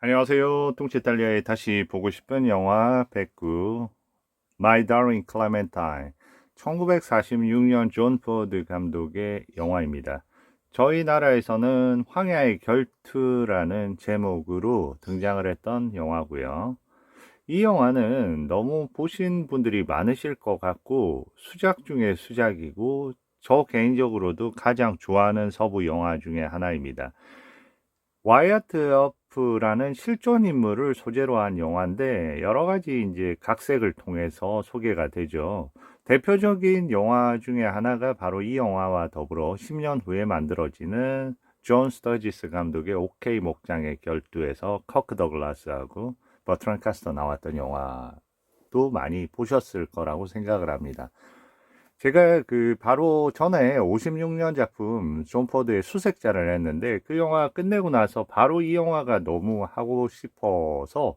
안녕하세요. 뚱치달리아의 다시 보고 싶은 영화 109 My Darling Clementine 1946년 존 포드 감독의 영화입니다. 저희 나라에서는 황야의 결투라는 제목으로 등장을 했던 영화고요. 이 영화는 너무 보신 분들이 많으실 것 같고 수작 중에 수작이고 저 개인적으로도 가장 좋아하는 서부 영화 중에 하나입니다. 와이어트 어프라는 실존 인물을 소재로 한 영화인데 여러 가지 이제 각색을 통해서 소개가 되죠. 대표적인 영화 중에 하나가 바로 이 영화와 더불어 10년 후에 만들어지는 존 스터지스 감독의 오케이 목장의 결투에서 커크 더글라스하고 버트런 카스터 나왔던 영화도 많이 보셨을 거라고 생각을 합니다. 제가 그 바로 전에 56년 작품 존 포드의 수색자를 했는데 그 영화 끝내고 나서 바로 이 영화가 너무 하고 싶어서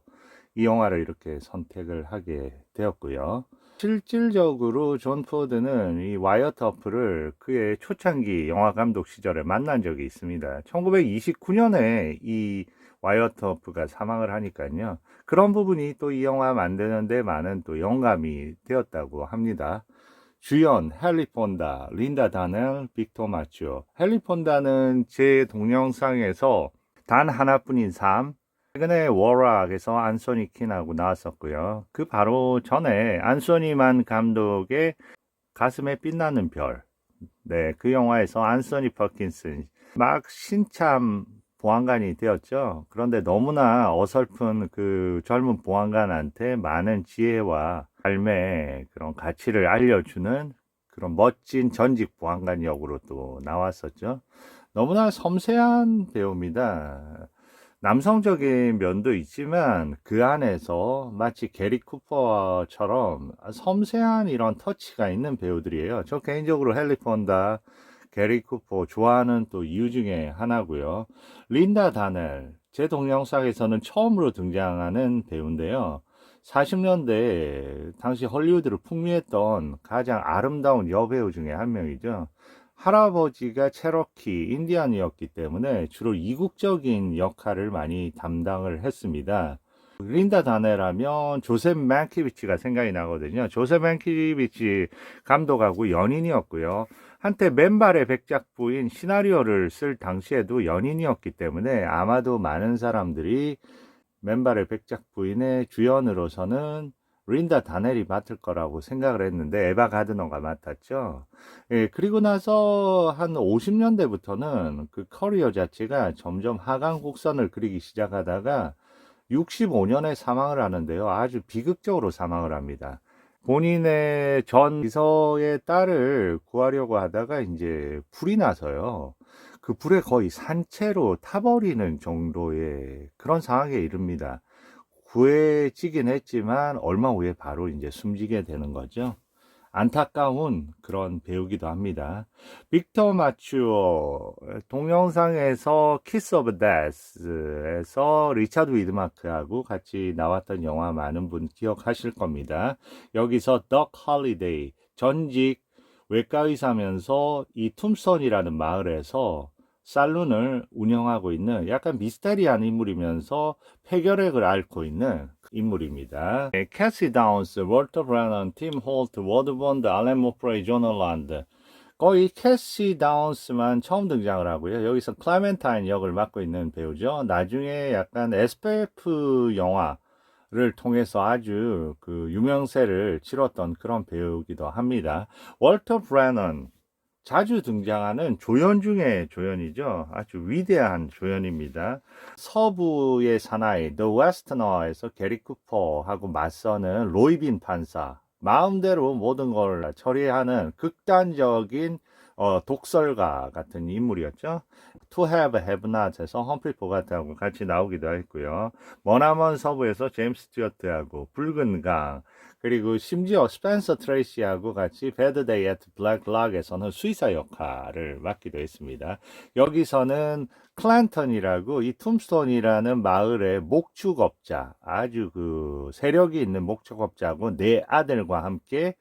이 영화를 이렇게 선택을 하게 되었고요. 실질적으로 존 포드는 이 와이어트 어프를 그의 초창기 영화 감독 시절에 만난 적이 있습니다. 1929년에 이 와이어트 어프가 사망을 하니까요. 그런 부분이 또 이 영화 만드는데 많은 또 영감이 되었다고 합니다. 주연 헨리 폰다, 린다 다넬, 빅토 마치오. 헨리 폰다는 제 동영상에서 단 하나뿐인 삶, 최근에 워락에서 안소니 킨하고 나왔었고요. 그 바로 전에 안소니만 감독의 가슴에 빛나는 별. 네, 그 영화에서 안소니 퍼킨슨 막 신참 보안관이 되었죠. 그런데 너무나 어설픈 그 젊은 보안관한테 많은 지혜와 삶의 그런 가치를 알려주는 그런 멋진 전직 보안관 역으로 또 나왔었죠. 너무나 섬세한 배우입니다. 남성적인 면도 있지만 그 안에서 마치 게리 쿠퍼처럼 섬세한 이런 터치가 있는 배우들이에요. 저 개인적으로 헨리 폰다, 게리 쿠퍼 좋아하는 또 이유 중에 하나고요. 린다 다넬 제 동영상에서는 처음으로 등장하는 배우인데요. 40년대 당시 헐리우드를 풍미했던 가장 아름다운 여배우 중에 한 명이죠. 할아버지가 체로키 인디안이었기 때문에 주로 이국적인 역할을 많이 담당을 했습니다. 린다 다네라면 조셉 맨키비치가 생각이 나거든요. 조셉 맨키비치 감독하고 연인이었고요. 한때 맨발의 백작부인 시나리오를 쓸 당시에도 연인이었기 때문에 아마도 많은 사람들이 맨발의 백작 부인의 주연으로서는 린다 다넬이 맡을 거라고 생각을 했는데 에바 가드너가 맡았죠. 예, 그리고 나서 한 50년대부터는 그 커리어 자체가 점점 하강 곡선을 그리기 시작하다가 65년에 사망을 하는데요. 아주 비극적으로 사망을 합니다. 본인의 전 비서의 딸을 구하려고 하다가 이제 불이 나서요. 그 불에 거의 산채로 타버리는 정도의 그런 상황에 이릅니다. 구해지긴 했지만 얼마 후에 바로 이제 숨지게 되는 거죠. 안타까운 그런 배우기도 합니다. 빅터 마추어 동영상에서 키스 오브 데스에서 리차드 위드마크하고 같이 나왔던 영화 많은 분 기억하실 겁니다. 여기서 덕 할리데이 전직 외과 의사면서 이 툼선이라는 마을에서 살룬을 운영하고 있는 약간 미스테리한 인물이면서 폐결핵을 앓고 있는 인물입니다. 네, 캐시 다운스, 월터 브래넌, 팀 홀트, 워드 본드, 알렌 모프레이, 존 홀란드 거의 캐시 다운스만 처음 등장을 하고요. 여기서 클레멘타인 역을 맡고 있는 배우죠. 나중에 약간 SPF 영화 를 통해서 아주 그 유명세를 치렀던 그런 배우기도 합니다. 월터 브래넌 자주 등장하는 조연 중에 조연이죠. 아주 위대한 조연입니다. 서부의 사나이 The Westerner에서 게리 쿠퍼하고 맞서는 로이빈 판사. 마음대로 모든 걸 처리하는 극단적인 어, 독설가 같은 인물이었죠. To Have Have Not에서 험프리 보가트하고 같이 나오기도 했고요. 머나먼 서부에서 제임스 스튜어트하고 붉은 강 그리고 심지어 스펜서 트레이시하고 같이 Bad Day at Black Rock에서는 수의사 역할을 맡기도 했습니다. 여기서는 클랜턴이라고 이 툼스톤이라는 마을의 목축업자 아주 그 세력이 있는 목축업자고 네 아들과 함께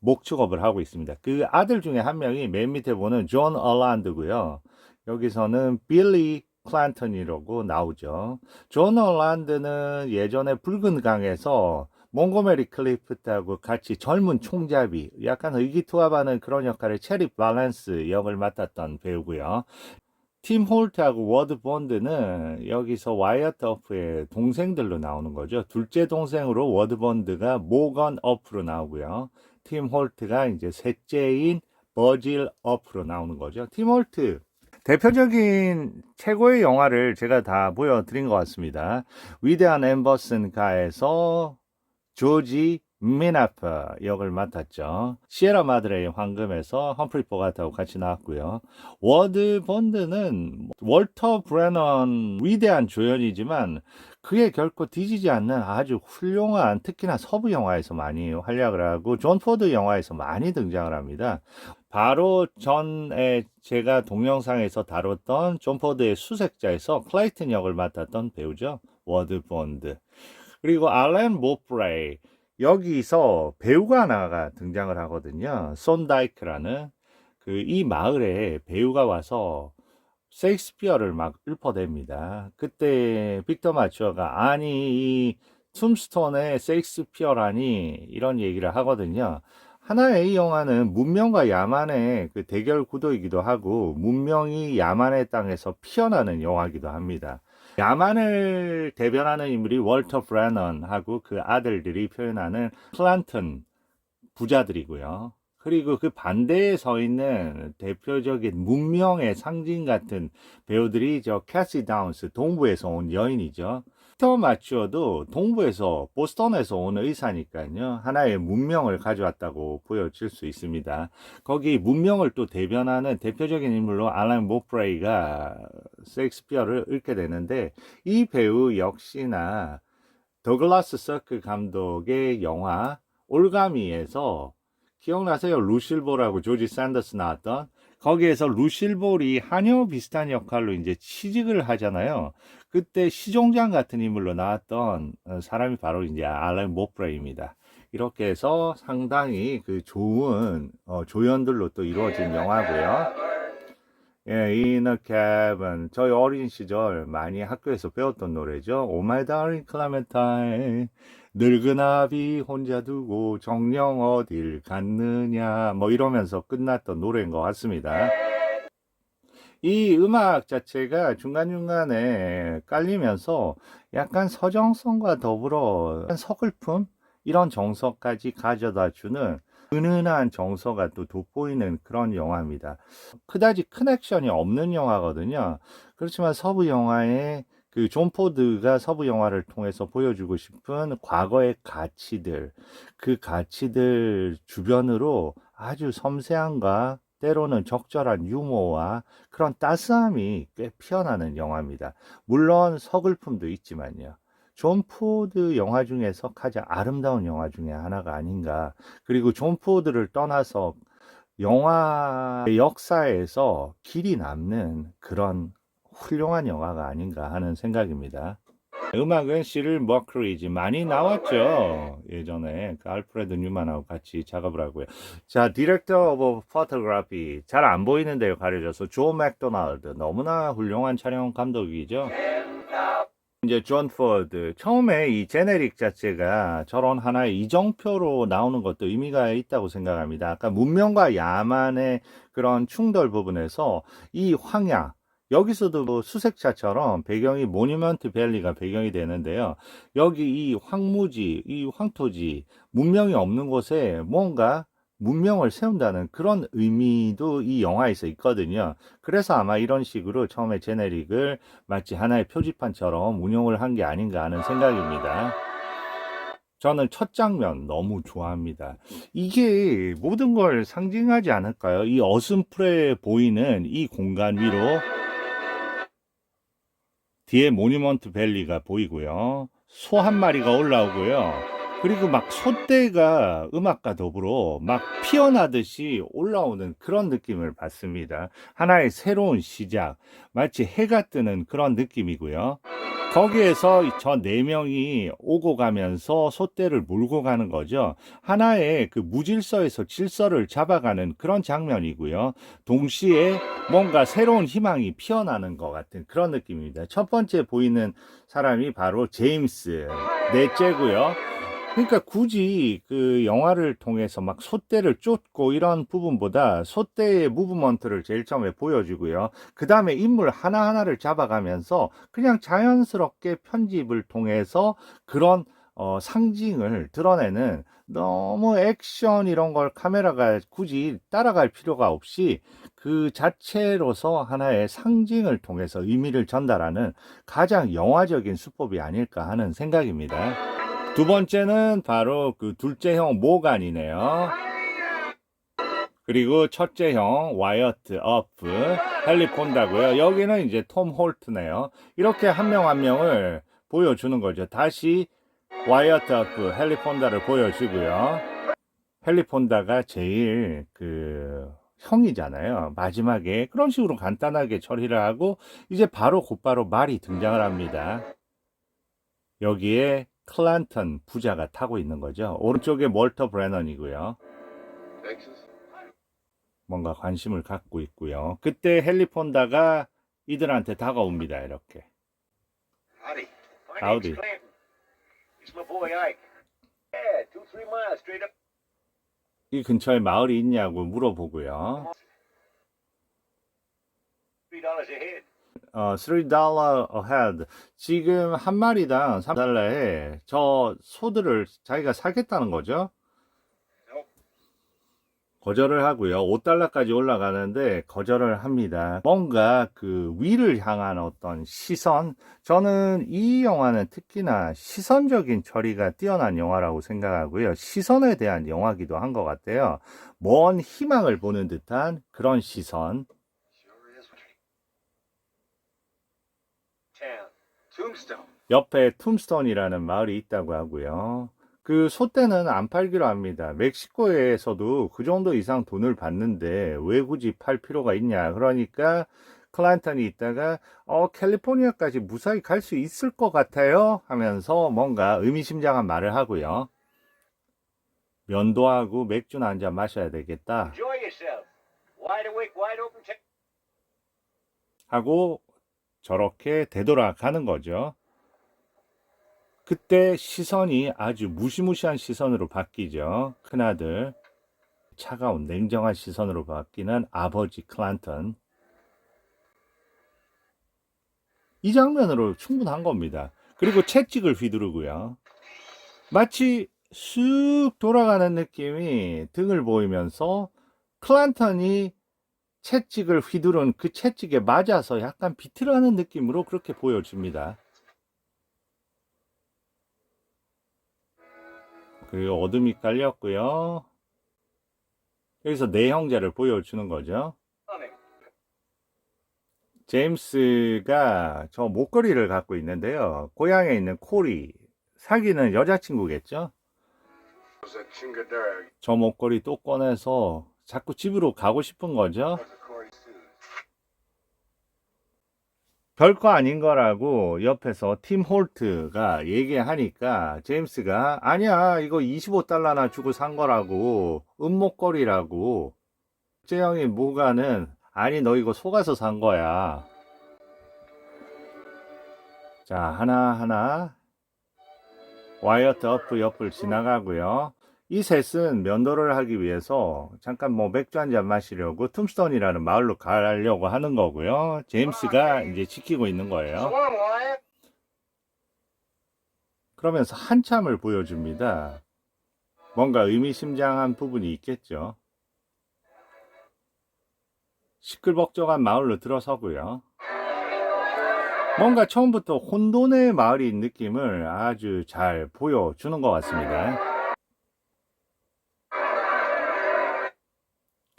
목축업을 하고 있습니다. 그 아들 중에 한 명이 맨 밑에 보는 존 얼란드고요. 여기서는 빌리 클란턴이라고 나오죠. 존 홀란드는 예전에 붉은 강에서 몽고메리 클리프트하고 같이 젊은 총잡이, 약간 의기투합하는 그런 역할의 체리 밸런스 역을 맡았던 배우고요. 팀 홀트하고 워드 본드는 여기서 와이어트 어프의 동생들로 나오는 거죠. 둘째 동생으로 워드 본드가 모건 어프로 나오고요. 팀 홀트가 이제 셋째인 버질 어프로 나오는 거죠. 팀 홀트 대표적인 최고의 영화를 제가 다 보여드린 것 같습니다. 위대한 엠버슨 가에서 조지 미나퍼 역을 맡았죠. 시에라 마드레의 황금에서 험프리 보가트하고 같이 나왔고요. 워드 본드는 월터 브레넌 위대한 조연이지만 그게 결코 뒤지지 않는 아주 훌륭한 특히나 서부 영화에서 많이 활약을 하고 존 포드 영화에서 많이 등장을 합니다. 바로 전에 제가 동영상에서 다뤘던 존 포드의 수색자에서 클라이튼 역을 맡았던 배우죠. 워드 본드. 그리고 알렌 모프레이 여기서 배우가 하나가 등장을 하거든요. 손다이크라는 그 이 마을에 배우가 와서 셰익스피어를 막 읊어댑니다. 그때 빅터 마추어가 아니 이 툼스톤의 셰익스피어라니 이런 얘기를 하거든요. 하나의 이 영화는 문명과 야만의 그 대결 구도이기도 하고 문명이 야만의 땅에서 피어나는 영화이기도 합니다. 야만을 대변하는 인물이 월터 브래넌하고 그 아들들이 표현하는 플란턴 부자들이고요. 그리고 그 반대에 서 있는 대표적인 문명의 상징 같은 배우들이 저 캐시 다운스 동부에서 온 여인이죠. 터 마추어도 동부에서 보스턴에서 온 의사니까요. 하나의 문명을 가져왔다고 보여질 수 있습니다. 거기 문명을 또 대변하는 대표적인 인물로 알란 모프레이가 셰익스피어를 읊게 되는데 이 배우 역시나 더글라스 서크 감독의 영화 올가미에서 기억나세요? 루실볼하고 조지 샌더스 나왔던 거기에서 루실볼이 하녀 비슷한 역할로 이제 취직을 하잖아요. 그때 시종장 같은 인물로 나왔던 어, 사람이 바로 이제 알렌 모프레이입니다. 이렇게 해서 상당히 그 좋은 어, 조연들로 또 이루어진 영화고요. 예, In a Cabin. 저희 어린 시절 많이 학교에서 배웠던 노래죠. Oh my darling Clementine. 늙은 아비 혼자 두고 정령 어딜 갔느냐. 뭐 이러면서 끝났던 노래인 것 같습니다. 이 음악 자체가 중간중간에 깔리면서 약간 서정성과 더불어 서글픔? 이런 정서까지 가져다 주는 은은한 정서가 또 돋보이는 그런 영화입니다. 그다지 큰 액션이 없는 영화거든요. 그렇지만 서부 영화의 그 존 포드가 서부 영화를 통해서 보여주고 싶은 과거의 가치들, 그 가치들 주변으로 아주 섬세함과 때로는 적절한 유머와 그런 따스함이 꽤 피어나는 영화입니다. 물론 서글픔도 있지만요. 존 포드 영화 중에서 가장 아름다운 영화 중에 하나가 아닌가. 그리고 존 포드를 떠나서 영화 역사에서 길이 남는 그런 훌륭한 영화가 아닌가 하는 생각입니다. 음악은 시를 머크리지 많이 나왔죠. 예전에 그 알프레드 뉴만하고 같이 작업을 하고요. 자, 디렉터 오브 포토그래피 잘 안 보이는데요. 가려져서 조 맥도날드 너무나 훌륭한 촬영 감독이죠. 이제 존 포드 처음에 이 제네릭 자체가 저런 하나의 이정표로 나오는 것도 의미가 있다고 생각합니다. 아까 문명과 야만의 그런 충돌 부분에서 이 황야 여기서도 뭐 수색차처럼 배경이 모니먼트 밸리가 배경이 되는데요. 여기 이 황무지, 이 황토지, 문명이 없는 곳에 뭔가 문명을 세운다는 그런 의미도 이 영화에서 있거든요. 그래서 아마 이런 식으로 처음에 제네릭을 마치 하나의 표지판처럼 운용을 한 게 아닌가 하는 생각입니다. 저는 첫 장면 너무 좋아합니다. 이게 모든 걸 상징하지 않을까요? 이 어슴풀에 보이는 이 공간 위로 뒤에 모니먼트 밸리가 보이고요. 소 한 마리가 올라오고요. 그리고 막 소떼가 음악과 더불어 막 피어나듯이 올라오는 그런 느낌을 받습니다. 하나의 새로운 시작, 마치 해가 뜨는 그런 느낌이고요. 거기에서 저 네 명이 오고 가면서 소떼를 몰고 가는 거죠. 하나의 그 무질서에서 질서를 잡아가는 그런 장면이고요. 동시에 뭔가 새로운 희망이 피어나는 것 같은 그런 느낌입니다. 첫 번째 보이는 사람이 바로 제임스, 넷째고요. 그러니까 굳이 그 영화를 통해서 막 소떼를 쫓고 이런 부분보다 소떼의 무브먼트를 제일 처음에 보여주고요. 그 다음에 인물 하나하나를 잡아가면서 그냥 자연스럽게 편집을 통해서 그런 어, 상징을 드러내는 너무 액션 이런 걸 카메라가 굳이 따라갈 필요가 없이 그 자체로서 하나의 상징을 통해서 의미를 전달하는 가장 영화적인 수법이 아닐까 하는 생각입니다. 두 번째는 바로 그 둘째 형 모간이네요. 그리고 첫째 형 와이어트 어프 헬리콘다고요. 여기는 이제 톰 홀트네요. 이렇게 한 명 한 명을 보여주는 거죠. 다시 와이어트 어프 헬리콘다를 보여주고요. 헬리폰다가 제일 그 형이잖아요. 마지막에 그런 식으로 간단하게 처리를 하고 이제 바로 곧바로 말이 등장을 합니다. 여기에 클란턴 부자가 타고 있는 거죠. 오른쪽에 몰터 브레넌이고요. 뭔가 관심을 갖고 있고요. 그때 헨리 폰다가 이들한테 다가옵니다. 이렇게. Up. 이 근처에 마을이 있냐고 물어보고요. 어, 3달러 ahead. 지금 한 마리당 3달러에 저 소들을 자기가 사겠다는 거죠. 거절을 하고요. 5달러까지 올라가는데 거절을 합니다. 뭔가 그 위를 향한 어떤 시선. 저는 이 영화는 특히나 시선적인 처리가 뛰어난 영화라고 생각하고요. 시선에 대한 영화기도 한 것 같아요. 먼 희망을 보는 듯한 그런 시선. 옆에 툼스톤이라는 마을이 있다고 하고요. 그 소떼는 안 팔기로 합니다. 멕시코에서도 그 정도 이상 돈을 받는데 왜 굳이 팔 필요가 있냐. 그러니까 클라인턴이 있다가 어 캘리포니아까지 무사히 갈 수 있을 것 같아요 하면서 뭔가 의미심장한 말을 하고요. 면도하고 맥주나 한 잔 마셔야 되겠다. 하고 저렇게 되돌아가는 거죠. 그때 시선이 아주 무시무시한 시선으로 바뀌죠. 큰아들. 차가운 냉정한 시선으로 바뀌는 아버지 클란턴. 이 장면으로 충분한 겁니다. 그리고 채찍을 휘두르고요. 마치 쑥 돌아가는 느낌이 등을 보이면서 클란턴이 채찍을 휘두른 그 채찍에 맞아서 약간 비틀어하는 느낌으로 그렇게 보여집니다. 그리고 어둠이 깔렸고요. 여기서 네 형제를 보여주는 거죠. 제임스가 저 목걸이를 갖고 있는데요. 고향에 있는 코리, 사귀는 여자친구겠죠? 저 목걸이 또 꺼내서 자꾸 집으로 가고 싶은 거죠. 별거 아닌 거라고 옆에서 팀 홀트가 얘기하니까 제임스가 아니야 이거 25달러나 주고 산 거라고 은목걸이라고. 째형이 뭐가는 아니 너 이거 속아서 산 거야. 자 하나하나 와이어트 어프 옆을 지나가고요 이 셋은 면도를 하기 위해서 잠깐 뭐 맥주 한 잔 마시려고 툼스톤이라는 마을로 가려고 하는 거고요. 제임스가 이제 지키고 있는 거예요. 그러면서 한참을 보여줍니다. 뭔가 의미심장한 부분이 있겠죠. 시끌벅적한 마을로 들어서고요. 뭔가 처음부터 혼돈의 마을인 느낌을 아주 잘 보여주는 것 같습니다.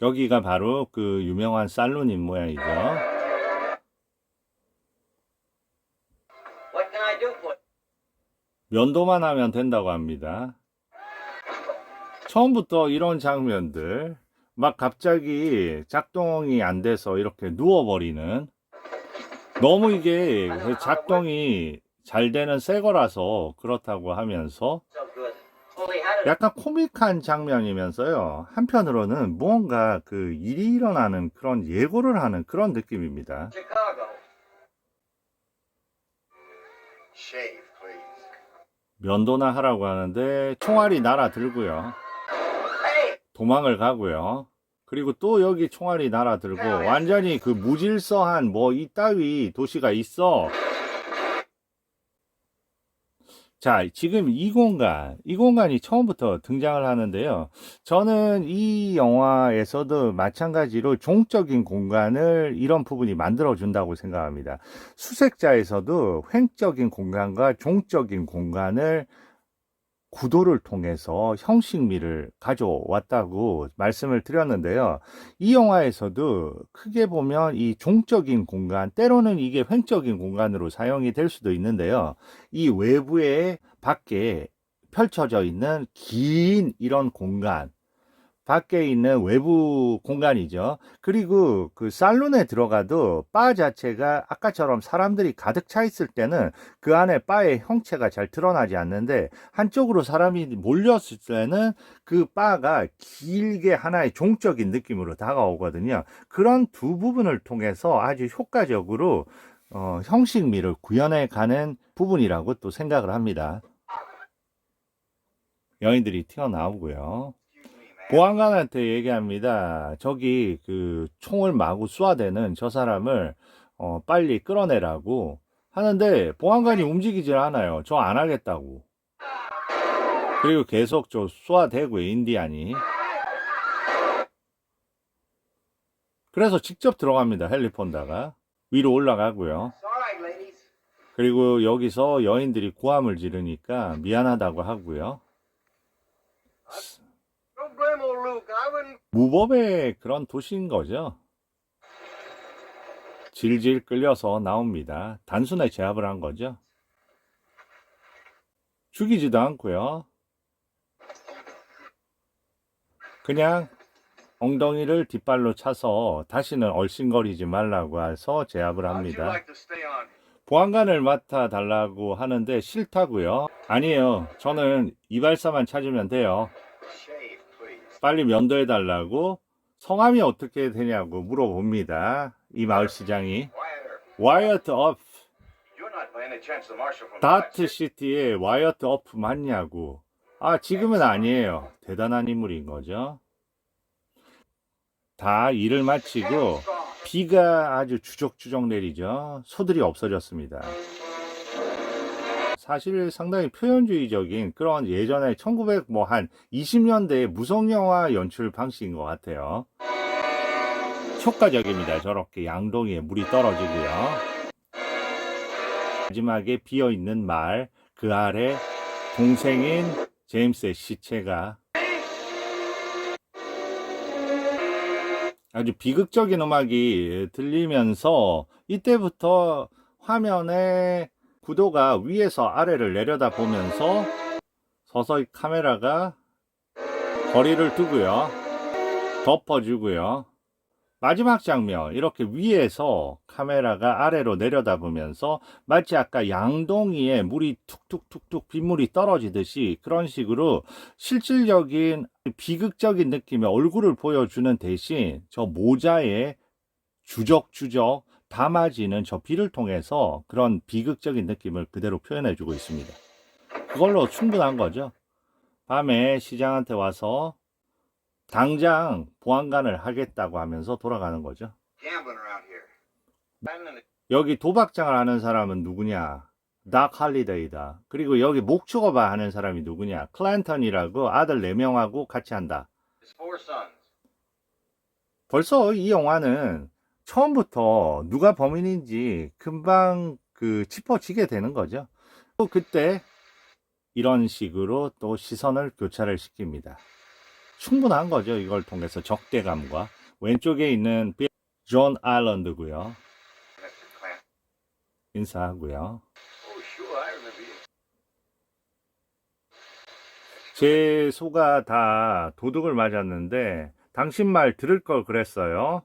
여기가 바로 그 유명한 살루님 모양이죠. 면도만 하면 된다고 합니다. 처음부터 이런 장면들, 막 갑자기 작동이 안 돼서 이렇게 누워버리는, 너무 이게 작동이 잘 되는 새 거라서 그렇다고 하면서 약간 코믹한 장면이면서요. 한편으로는 무언가 그 일이 일어나는 그런 예고를 하는 그런 느낌입니다. 면도나 하라고 하는데 총알이 날아 들고요. Hey! 도망을 가고요. 그리고 또 여기 총알이 날아 들고 완전히 그 무질서한 뭐 이따위 도시가 있어. 자, 지금 이 공간, 이 공간이 처음부터 등장을 하는데요. 저는 이 영화에서도 마찬가지로 종적인 공간을 이런 부분이 만들어준다고 생각합니다. 수색자에서도 횡적인 공간과 종적인 공간을 구도를 통해서 형식미를 가져왔다고 말씀을 드렸는데요. 이 영화에서도 크게 보면 이 종적인 공간, 때로는 이게 횡적인 공간으로 사용이 될 수도 있는데요. 이 외부에 밖에 펼쳐져 있는 긴 이런 공간, 밖에 있는 외부 공간이죠. 그리고 그 살론에 들어가도 바 자체가 아까처럼 사람들이 가득 차 있을 때는 그 안에 바의 형체가 잘 드러나지 않는데 한쪽으로 사람이 몰렸을 때는 그 바가 길게 하나의 종적인 느낌으로 다가오거든요. 그런 두 부분을 통해서 아주 효과적으로 어, 형식미를 구현해 가는 부분이라고 또 생각을 합니다. 여인들이 튀어나오고요. 보안관한테 얘기합니다. 저기 그 총을 마구 쏘아대는 저 사람을 어, 빨리 끌어내라고 하는데 보안관이 움직이질 않아요. 저 안 하겠다고. 그리고 계속 저 쏘아대고요, 인디안이. 그래서 직접 들어갑니다, 헬리폰다가. 위로 올라가고요. 그리고 여기서 여인들이 고함을 지르니까 미안하다고 하고요. 무법의 그런 도시인 거죠. 질질 끌려서 나옵니다. 단순하게 제압을 한 거죠. 죽이지도 않고요. 그냥 엉덩이를 뒷발로 차서 다시는 얼씬거리지 말라고 해서 제압을 합니다. 보안관을 맡아 달라고 하는데 싫다고요. 아니에요. 저는 이발사만 찾으면 돼요. 빨리 면도해 달라고 성함이 어떻게 되냐고 물어봅니다. 이 마을 시장이. 와이어트 업 다트 시티의 와이어트 업 맞냐고. 아 지금은 아니에요. 대단한 인물인 거죠. 다 일을 마치고 비가 아주 주적주적 내리죠. 소들이 없어졌습니다. 사실 상당히 표현주의적인 그런 예전에 1900 뭐 한 20년대의 무성영화 연출 방식인 것 같아요. 효과적입니다. 저렇게 양동이에 물이 떨어지고요. 마지막에 비어 있는 말, 그 아래 동생인 제임스의 시체가 아주 비극적인 음악이 들리면서 이때부터 화면에 구도가 위에서 아래를 내려다 보면서 서서히 카메라가 거리를 두고요. 덮어주고요. 마지막 장면, 이렇게 위에서 카메라가 아래로 내려다 보면서 마치 아까 양동이에 물이 툭툭툭툭 빗물이 떨어지듯이 그런 식으로 실질적인 비극적인 느낌의 얼굴을 보여주는 대신 저 모자에 주적주적 담아지는 저 비를 통해서 그런 비극적인 느낌을 그대로 표현해 주고 있습니다. 그걸로 충분한 거죠. 밤에 시장한테 와서 당장 보안관을 하겠다고 하면서 돌아가는 거죠. 여기 도박장을 하는 사람은 누구냐? 닥 할리데이다. 그리고 여기 목축어바 하는 사람이 누구냐? 클랜턴이라고 아들 4명하고 같이 한다. 벌써 이 영화는 처음부터 누가 범인인지 금방 그 짚어지게 되는 거죠. 또 그때 이런 식으로 또 시선을 교차를 시킵니다. 충분한 거죠. 이걸 통해서 적대감과 왼쪽에 있는 빌- 존 아일랜드고요. 인사하고요. 제 소가 다 도둑을 맞았는데 당신 말 들을 걸 그랬어요.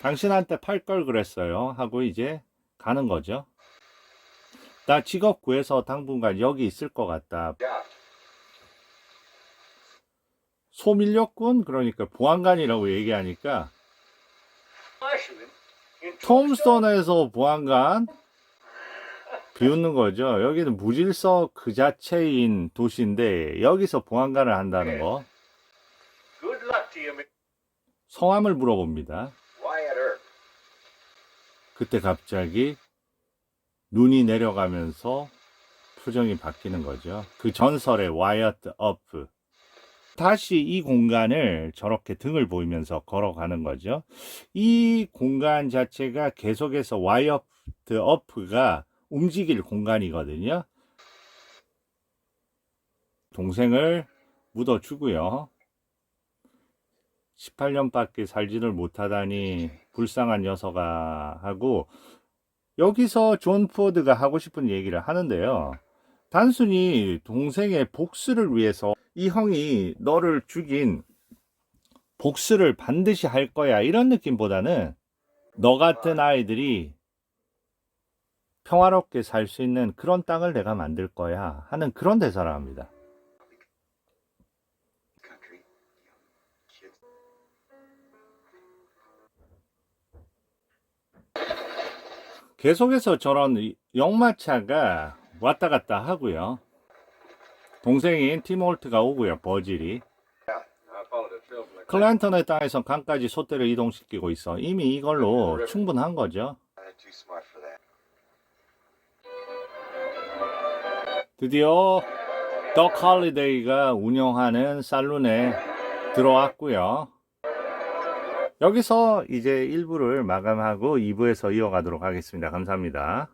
당신한테 팔 걸 그랬어요. 하고 이제 가는 거죠. 나 직업 구해서 당분간 여기 있을 것 같다. 소밀력군 그러니까 보안관이라고 얘기하니까. 톰스톤에서 보안관 비웃는 거죠. 여기는 무질서 그 자체인 도시인데 여기서 보안관을 한다는 거. 성함을 물어봅니다. 그때 갑자기 눈이 내려가면서 표정이 바뀌는 거죠. 그 전설의 와이어트 어프. 다시 이 공간을 저렇게 등을 보이면서 걸어가는 거죠. 이 공간 자체가 계속해서 와이어트 어프가 움직일 공간이거든요. 동생을 묻어주고요. 18년밖에 살지를 못하다니 불쌍한 녀석아 하고 여기서 존 포드가 하고 싶은 얘기를 하는데요. 단순히 동생의 복수를 위해서 이 형이 너를 죽인 복수를 반드시 할 거야 이런 느낌보다는 너 같은 아이들이 평화롭게 살 수 있는 그런 땅을 내가 만들 거야 하는 그런 대사를 합니다. 계속해서 저런 역마차가 왔다 갔다 하고요. 동생인 팀홀트가 오고요. 버질이. 클랜턴의 땅에서 강까지 소대를 이동시키고 있어. 이미 이걸로 충분한 거죠. 드디어 더 칼리데이가 운영하는 살룬에 들어왔고요. 여기서 이제 1부를 마감하고 2부에서 이어가도록 하겠습니다. 감사합니다.